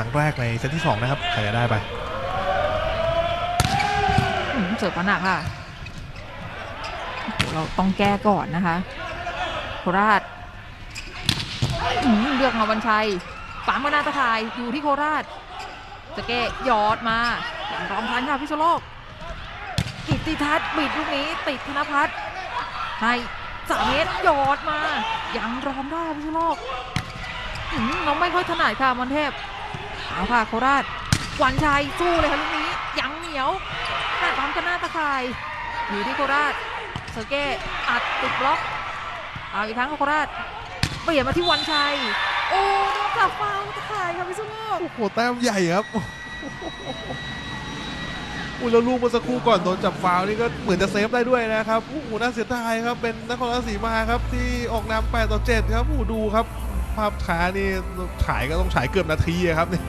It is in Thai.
ครั้งแรกในเซตที่2นะครับใครจะได้ไปเสิร์ฟมาหนักค่ะเราต้องแก้ก่อนนะคะโคราชเลือกมาวันชัยปั๊มมานาตะข่ายอยู่ที่โคราชสเกะหยอดมาอย่างรองทันค่ะพิษณุโลกกิติทัศน์บิดลูกนี้ติดธนพัฒน์ให้สามเมตรยอดมายังรอมได้พิษณุโลกอืมเราไม่ค่อยถนัดค่ะมอนเทพ เอาค่ะโคราชวันชัยสู้เลยค่ะลูกนี้ยังเหนียวหน้าปั๊มกันหน้าตะข่ายอยู่ที่โคราชเซอร์เก้อัดติดบล็อกเอาอีกครั้งโคราชเปลี่ยนมาที่วันชัยโอ้โดนกลับฟาวตะข่ายค่ะพิสุโลกโอ้โหแต้มใหญ่ครับอุ้ยแล้วลูกเมื่อสักครู่ก่อนโดนจับฟาวนี่ก็เหมือนจะเซฟได้ด้วยนะครับโอ้โหน่าเสียดายครับเป็นนครราชสีมาครับที่ออกนำ8ต่อ7ครับโอ้ดูครับ ภาพช้านี่ถ่ายก็ต้องฉายเกือบนาทีครับนี่